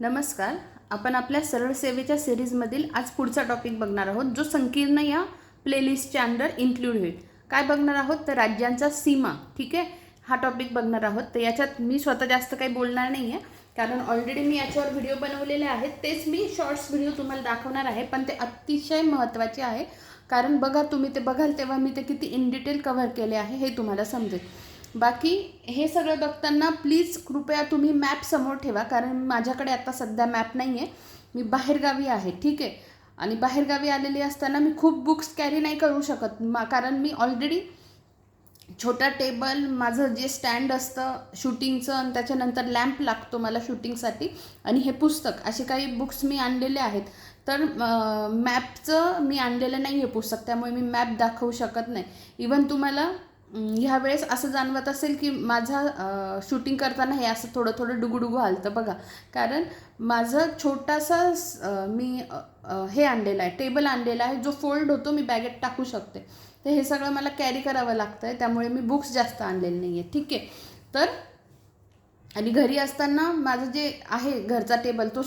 नमस्कार. आपण आपल्या सरळ सेवेच्या सिरीजमधील आज पुढचा टॉपिक बघणार आहोत जो संकीर्ण या प्लेलिस्टच्या अंडर इन्क्लूड होईल. काय बघणार आहोत? तर राज्यांचा सीमा ठीक आहे? हा टॉपिक बघणार आहोत. तर याच्यात मी स्वतः जास्त काही बोलणार नाही आहे कारण ऑलरेडी मी याच्यावर व्हिडिओ बनवलेले आहेत. तेच मी शॉर्ट्स व्हिडिओ तुम्हाला दाखवणार आहे पण ते अतिशय महत्त्वाचे आहे. कारण बघा तुम्ही ते बघाल तेव्हा मी ते किती इन डिटेल कव्हर केले आहे हे तुम्हाला समजेल. बाकी हे सगळं बघताना प्लीज कृपया तुम्ही मॅप समोर ठेवा कारण माझ्याकडे आता सध्या मॅप नाही आहे मी बाहेरगावी आहे ठीक आहे? आणि बाहेरगावी आलेली असताना मी खूप बुक्स कॅरी नाही करू शकत. मा कारण मी ऑलरेडी छोटा टेबल माझं जे स्टँड असतं शूटिंगचं आणि त्याच्यानंतर लॅम्प लागतो मला शूटिंगसाठी आणि हे पुस्तक असे काही बुक्स मी आणलेले आहेत. तर मॅपचं मी आणलेलं नाही आहे पुस्तक त्यामुळे मी मॅप दाखवू शकत नाही. इवन तुम्हाला ह्यावेळेस ह्या वेळेस असं जाणवत असेल की माझा शूटिंग करताना हे असं थोडं थोडं डुगुडुगू हालतं बघा. कारण माझं छोटासा मी हे आणलेलं आहे टेबल आणलेला आहे जो फोल्ड होतो मी बॅगेत टाकू शकते. तर हे सगळं मला कॅरी करावं लागतं आहे त्यामुळे मी बुक्स जास्त आणलेले नाही आहे ठीक आहे? तर आणि घरी असताना माझं जे आहे घरचा टेबल तो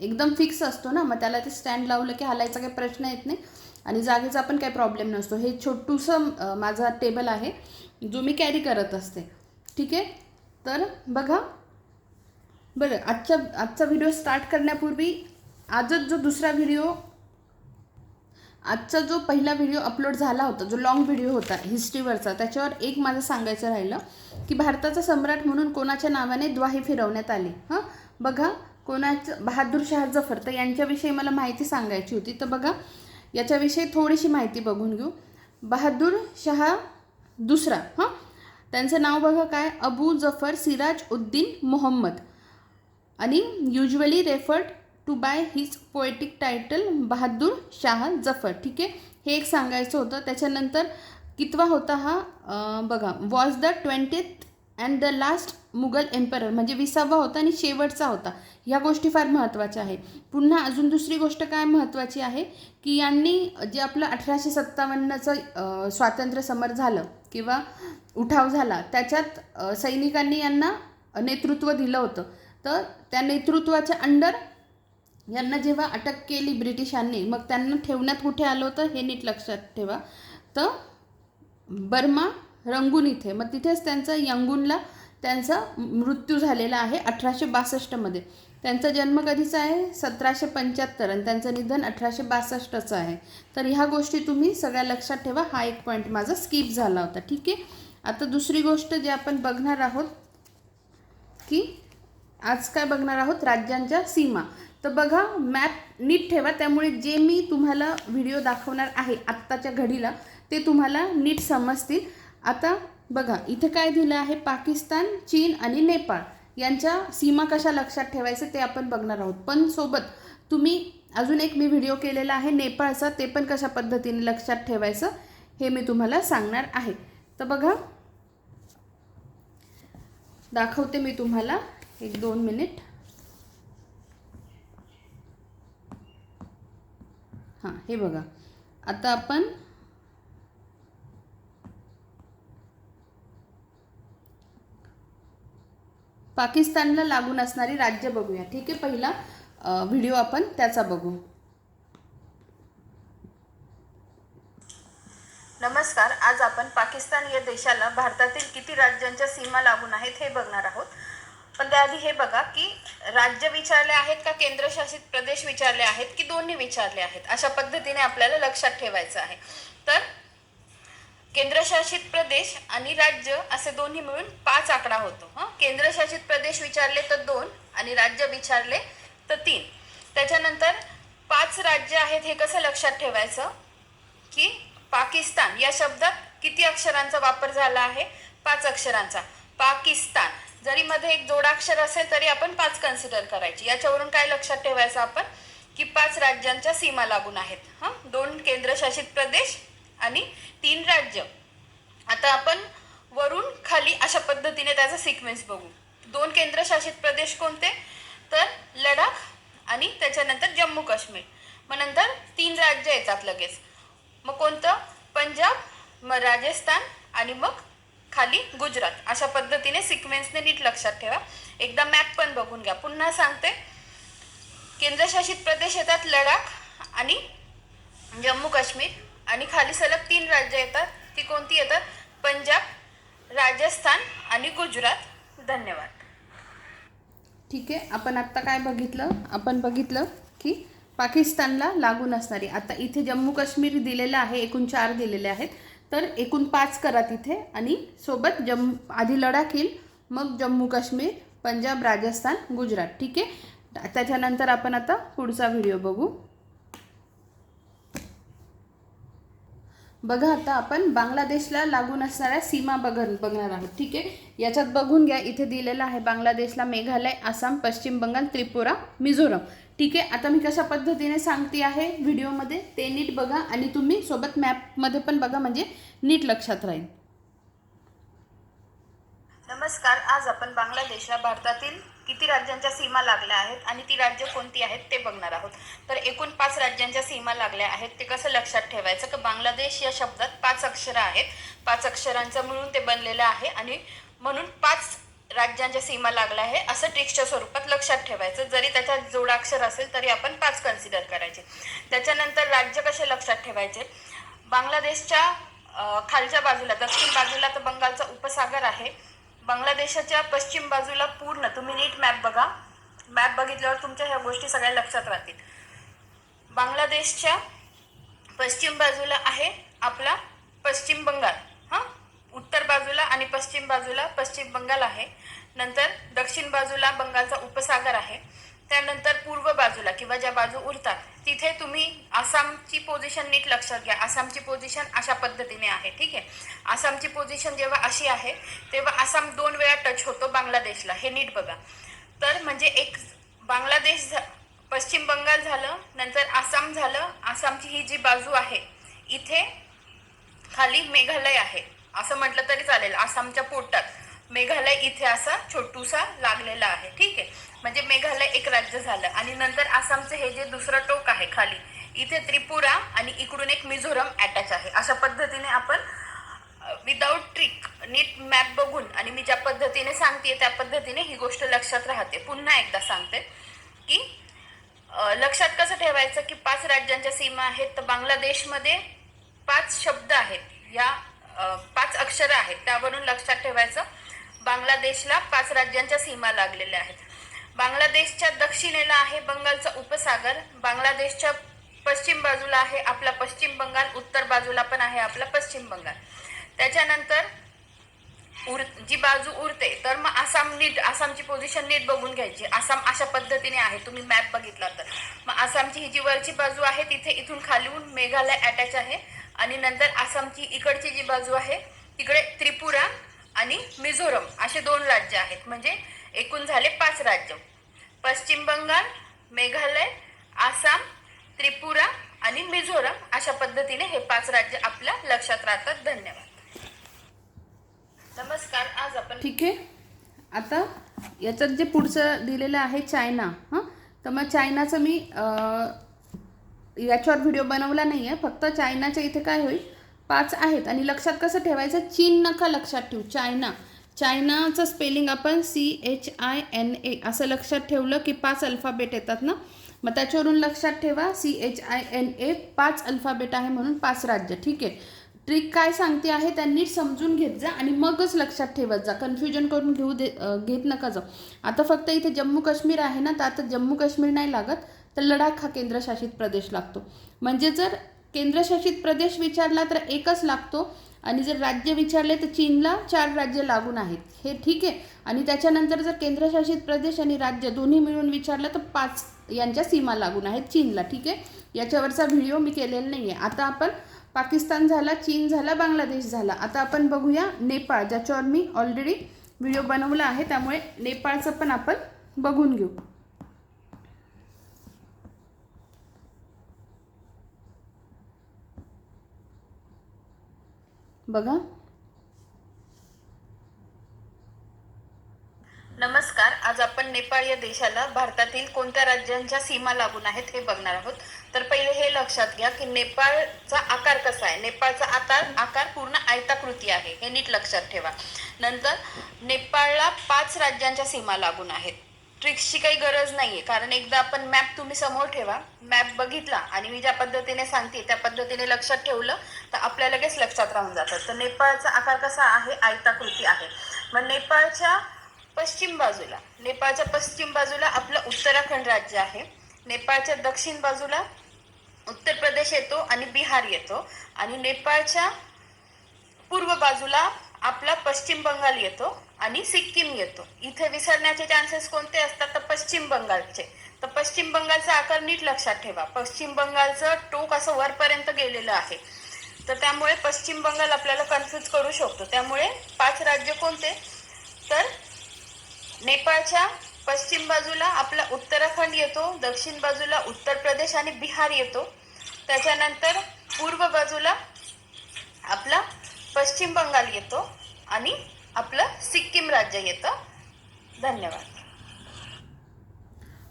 एकदम फिक्स असतो ना मग त्याला ते स्टँड लावलं की हालायचा काही प्रश्न येत नाही. आणि जागेचा पण काही प्रॉब्लेम नसतो. हे छोटूसं माझा टेबल आहे जो मी कॅरी करत असते. ठीक आहे? तर बघा. बरं आजच्या आजचा व्हिडिओ स्टार्ट करण्यापूर्वी आजच जो दुसरा व्हिडिओ आजचा जो पहिला व्हिडिओ अपलोड झाला होता जो लॉंग व्हिडिओ होता हिस्ट्रीवरचा त्याच्यावर एक माझं सांगायचं राहिलं की भारताचा सम्राट म्हणून कोणाच्या नावाने द्वाही फिरवण्यात आली? हां? बघा कोणाचं बहादूर शाह जफर तर यांच्याविषयी मला माहिती सांगायची होती. तर बघा याच्याविषयी थोडीशी माहिती बघून घेऊ. बहादूर शाह दुसरा हां? त्यांचं नाव बघा काय? अबू जफर सिराज उद्दीन मोहम्मद. आणि usually referred to by his poetic title Bahadur Shah Zafar ठीक आहे? हे एक सांगायचं होतं. त्याच्यानंतर कितवा होता हा? बघा was the twentieth and the last Mughal emperor म्हणजे विसावा होता आणि शेवटचा होता. ह्या गोष्टी फार महत्त्वाच्या आहे पुन्हा अजून दुसरी गोष्ट काय महत्त्वाची आहे? की यांनी जे आपलं अठराशे सत्तावन्नचं स्वातंत्र्य समर झालं किंवा उठाव झाला त्याच्यात सैनिकांनी यांना नेतृत्व दिलं होतं. तर त्या नेतृत्वाच्या अंडर यांना जेव्हा अटक केली ब्रिटिशांनी मग त्यांना ठेवण्यात कुठे आलं होतं हे नीट लक्षात ठेवा. तर बर्मा रंगून इथे. मग तिथेच त्यांचा यंगूनला त्यांचा मृत्यू झालेला आहे अठराशे बासष्टमध्ये त्यांचा जन्म कधीचा आहे? सतराशे पंच्याहत्तर आणि त्यांचं निधन अठराशे बासष्टचं आहे. तर ह्या गोष्टी तुम्ही सगळ्या लक्षात ठेवा. हा एक पॉईंट माझा स्किप झाला होता. ठीक आहे? आता दुसरी गोष्ट जे आपण बघणार आहोत की आज काय बघणार आहोत? राज्यांच्या सीमा. तर बघा मॅप नीट ठेवा. त्यामुळे जे मी तुम्हाला व्हिडिओ दाखवणार आहे आत्ताच्या घडीला ते तुम्हाला नीट समजतील. आता बघा इथे काय दिलं आहे? पाकिस्तान चीन आणि नेपाळ यांच्या सीमा कशा लक्षात ठेवायचं ते आपण बघणार आहोत. पण सोबत तुम्ही अजून एक मी व्हिडिओ केलेला आहे नेपाळचा ते पण कशा पद्धतीने लक्षात ठेवायचं हे मी तुम्हाला सांगणार आहे. तर बघा दाखवते मी तुम्हाला एक दोन मिनिट. हां हे बघा. आता आपण पाकिस्तानला लागून असणारी राज्य बघूया. ठीक आहे पहिला व्हिडिओ आपण त्याचा बघू. नमस्कार आज आपण पाकिस्तान या देशाला भारतातील किती राज्यांच्या सीमा लागून आहेत हे बघणार आहोत. पण त्याआधी हे बघा की राज्य विचारले आहेत का केंद्रशासित प्रदेश विचारले आहेत की दोन्ही विचारले आहेत? अशा पद्धतीने आपल्याला लक्षात ठेवायचं आहे. तर केंद्रशासित प्रदेश आणि राज्य असे दोन्ही मिळून पाच आकडा होतो हां? केंद्रशासित प्रदेश विचारले तर दोन आणि राज्य विचारले तर तीन. त्याच्यानंतर पाच राज्य आहेत हे कसं लक्षात ठेवायचं? की पाकिस्तान या शब्दात किती अक्षरांचा वापर झाला आहे? पाच अक्षरांचा. पाकिस्तान जरी मध्ये एक जोडाक्षर असेल तरी आपण पाच कन्सिडर करायची. याच्यावरून काय लक्षात ठेवायचं आपण? की पाच राज्यांच्या सीमा लागून आहेत हां? दोन केंद्रशासित प्रदेश आणि तीन राज्य. आता आपण वरून खाली अशा पद्धतीने त्याचा सिक्वेन्स बघू. दोन केंद्रशासित प्रदेश कोणते? तर लडाख आणि त्याच्यानंतर जम्मू काश्मीर. मग नंतर तीन राज्य येतात लगेच. मग कोणतं? पंजाब मग राजस्थान आणि मग खाली गुजरात. अशा पद्धतीने सिक्वेन्सने नीट लक्षात ठेवा. एकदा मॅप पण बघून घ्या. पुन्हा सांगते. केंद्रशासित प्रदेश येतात लडाख आणि जम्मू काश्मीर. आणि खाली सलग तीन राज्य येतात. ती कोणती येतात? पंजाब राजस्थान आणि गुजरात. धन्यवाद. ठीक आहे. आपण आत्ता काय बघितलं? आपण बघितलं की पाकिस्तानला लागून असणारी आता इथे जम्मू काश्मीर दिलेलं आहे एकूण चार दिलेले आहेत. तर एकूण पाच करा तिथे आणि सोबत जम्मू आधी लडाख येईल मग जम्मू काश्मीर पंजाब राजस्थान गुजरात. ठीक आहे? त्याच्यानंतर आपण आता पुढचा व्हिडिओ बघू. बघा आता आपण बांगलादेशला लागून असणाऱ्या सीमा बघ बघणार आहोत. ठीक आहे? याच्यात बघून घ्या. इथे दिलेलं आहे बांगलादेशला मेघालय आसाम पश्चिम बंगाल त्रिपुरा मिझोरम. ठीक आहे? आता मी कशा पद्धतीने सांगते आहे व्हिडिओमध्ये ते नीट बघा आणि तुम्ही सोबत मॅपमध्ये पण बघा म्हणजे नीट लक्षात राहील. नमस्कार. आज आपण बांगलादेशला भारतातील किती राज्यांच्या सीमा लागल्या आहेत आणि ती राज्य कोणती आहेत ते बघणार आहोत. तर एकूण पाच राज्यांच्या सीमा लागल्या आहेत ते कसं लक्षात ठेवायचं? की बांगलादेश या शब्दात पाच अक्षरं आहेत. पाच अक्षरांचं मिळून ते बनलेलं आहे आणि म्हणून पाच राज्यांच्या सीमा लागल्या आहे असं ट्रिक्सच्या स्वरूपात लक्षात ठेवायचं. जरी त्याच्यात जोडाक्षर असेल तरी आपण पाच कन्सिडर करायचे. त्याच्यानंतर राज्य कसे लक्षात ठेवायचे? बांगलादेशच्या खालच्या बाजूला दक्षिण बाजूला तर बंगालचा उपसागर आहे. बांगलादेशाच्या पश्चिम बाजूला पूर्ण तुम्ही नीट मॅप बघा. मॅप बघितल्यावर तुमच्या ह्या गोष्टी सगळ्या लक्षात राहतील. बांगलादेशच्या पश्चिम बाजूला आहे आपला पश्चिम बंगाल. हां? उत्तर बाजूला आणि पश्चिम बाजूला पश्चिम बंगाल आहे. नंतर दक्षिण बाजूला बंगालचा उपसागर आहे. त्यानंतर पूर्व बाजूला किंवा ज्या बाजू उरतात तिथे तुम्ही आसामची पोझिशन नीट लक्षात घ्या. आसामची पोझिशन अशा पद्धतीने आहे ठीक आहे? आसामची पोझिशन जेव्हा अशी आहे तेव्हा आसाम दोन वेळा टच होतो बांगलादेशला. हे नीट बघा. तर म्हणजे एक बांगलादेश झा- पश्चिम बंगाल झालं नंतर आसाम झालं. आसामची ही जी बाजू आहे इथे खाली मेघालय आहे. असं म्हटलं तरी चालेल. आसामच्या पोटात मेघालय इथे असा छोटूसा लागलेला आहे ठीक आहे? म्हणजे मेघालय एक राज्य झालं. आणि नंतर आसामचं हे जे दुसरं टोक आहे खाली इथे त्रिपुरा आणि इकडून एक मिझोरम अटॅच आहे. अशा पद्धतीने आपण विदाऊट ट्रिक नीट मॅप बघून आणि मी ज्या पद्धतीने सांगते त्या पद्धतीने ही गोष्ट लक्षात राहते. पुन्हा एकदा सांगते की लक्षात कसं ठेवायचं की पाच राज्यांच्या सीमा आहेत तर बांगलादेशमध्ये पाच शब्द आहेत. या पाच अक्षरं आहेत. त्यावरून लक्षात ठेवायचं बांगलादेशला पाच राज्यांच्या सीमा लागलेल्या आहेत. बांगलादेशच्या दक्षिणेला आहे बंगालचा उपसागर. बांगलादेशच्या पश्चिम बाजूला आहे आपला पश्चिम बंगाल उत्तर बाजूला पण आहे आपला पश्चिम बंगाल. त्याच्यानंतर उर जी बाजू उरते तर मग आसाम नीट आसामची पोझिशन नीट बघून घ्यायची. आसाम अशा पद्धतीने आहे. तुम्ही मॅप बघितला तर. मग आसामची ही जी वरची बाजू आहे तिथे इथून खालीहून मेघालय अटॅच आहे. आणि नंतर आसामची इकडची जी बाजू आहे तिकडे त्रिपुरा आणि मिझोरम असे दोन राज्य आहेत. म्हणजे एकूण झाले पाच राज्य. पश्चिम बंगाल मेघालय आसाम त्रिपुरा आणि मिझोरम अशा पद्धतीने हे पाच राज्य आपल्या लक्षात राहतात. धन्यवाद. नमस्कार आज आपण ठीक आहे. आता याच्यात जे पुढचं दिलेलं आहे चायना हां? तर मग चायनाचं मी याच्यावर व्हिडिओ बनवला नाही आहे फक्त चायनाच्या इथे काय होईल? पाच आहेत. आणि लक्षात कसं ठेवायचं? चीन नका लक्षात ठेवू. चायना. चायनाचं स्पेलिंग आपण C H I N A असं लक्षात ठेवलं की पाच अल्फाबेट येतात ना? मग त्याच्यावरून लक्षात ठेवा C H I N A पाच अल्फाबेट आहे म्हणून पाच राज्य. ठीक आहे? ट्रिक काय सांगते आहे? त्या नीट समजून घेत जा आणि मगच लक्षात ठेवत जा. कन्फ्युजन करून घेऊ दे घेत नका जाऊ. आता फक्त इथे जम्मू काश्मीर आहे ना तर आता जम्मू काश्मीर नाही लागत तर लडाख हा केंद्रशासित प्रदेश लागतो. म्हणजे जर केंद्रशासित प्रदेश विचारला तर एकच लागतो आणि जर राज्य विचारले तर चीनला चार राज्य लागून आहेत. हे ठीक आहे. आणि त्याच्यानंतर जर केंद्रशासित प्रदेश आणि राज्य दोन्ही मिळून विचारलं तर पाच यांच्या सीमा लागून आहेत. चीनला ठीक आहे. याच्यावरचा व्हिडिओ मी केलेला नाही आहे आता आपण पाकिस्तान झाला चीन झाला बांगलादेश झाला. आता आपण बघूया नेपाळ ज्याच्यावर मी ऑलरेडी व्हिडिओ बनवला आहे. त्यामुळे नेपाळचं पण आपण बघून घेऊ. बघा. नमस्कार आज आपण नेपाळ या देशाला भारतातील कोणत्या राज्यांच्या सीमा लागून आहेत हे बघणार आहोत. तर पहिले हे लक्षात घ्या की नेपाळचा आकार कसा आहे. नेपाळचा आकार आकार पूर्ण आयताकृती आहे हे नीट लक्षात ठेवा. नंतर नेपाळला पाच राज्यांच्या सीमा लागून आहेत. ट्रिक्सची काही गरज नाहीये. कारण एकदा आपण मॅप तुम्ही समोर ठेवा. मॅप बघितला आणि मी ज्या पद्धतीने सांगते त्या पद्धतीने लक्षात ठेवलं तर आपल्या लगेच लक्षात राहून जातं. तर नेपाळचा आकार कसा आहे? आयताकृती आहे. मग नेपाळच्या पश्चिम बाजूला नेपाळच्या पश्चिम बाजूला आपलं उत्तराखंड राज्य आहे. नेपाळच्या दक्षिण बाजूला उत्तर प्रदेश येतो आणि बिहार येतो. आणि नेपाळच्या पूर्व बाजूला आपला पश्चिम बंगाल येतो. आणि सिक्कीम येतो. इथे विसरण्याचे चान्सेस कोणते असतात? तर पश्चिम बंगालचे. तर पश्चिम बंगालचा आकार नीट लक्षात ठेवा. पश्चिम बंगालचं टोक असं वरपर्यंत गेलेलं आहे. तर त्यामुळे पश्चिम बंगाल आपल्याला कन्फ्यूज करू शकतो. त्यामुळे पाच राज्य कोणते? तर नेपाळच्या पश्चिम बाजूला आपला उत्तराखंड येतो दक्षिण बाजूला उत्तर प्रदेश आणि बिहार येतो. त्याच्यानंतर पूर्व बाजूला आपला पश्चिम बंगाल येतो आणि आपलं सिक्कीम राज्य येतं. धन्यवाद.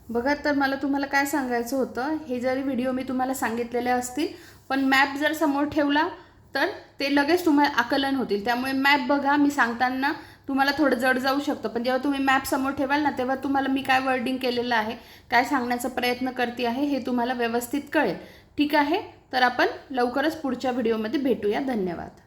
बघा तर मला तुम्हाला काय सांगायचं होतं हे जरी व्हिडिओ मी तुम्हाला सांगितलेले असतील पण मॅप जर समोर ठेवला तर ते लगेच तुम्हाला आकलन होतील. त्यामुळे मॅप बघा मी सांगताना तुम्हाला थोडं जड जाऊ शकतं. पण जेव्हा तुम्ही मॅप समोर ठेवाल ना तेव्हा तुम्हाला मी काय वर्डिंग केलेलं आहे काय सांगण्याचा प्रयत्न करते आहे हे तुम्हाला व्यवस्थित कळेल. ठीक आहे? तर आपण लवकरच पुढच्या व्हिडिओमध्ये भेटूया. धन्यवाद.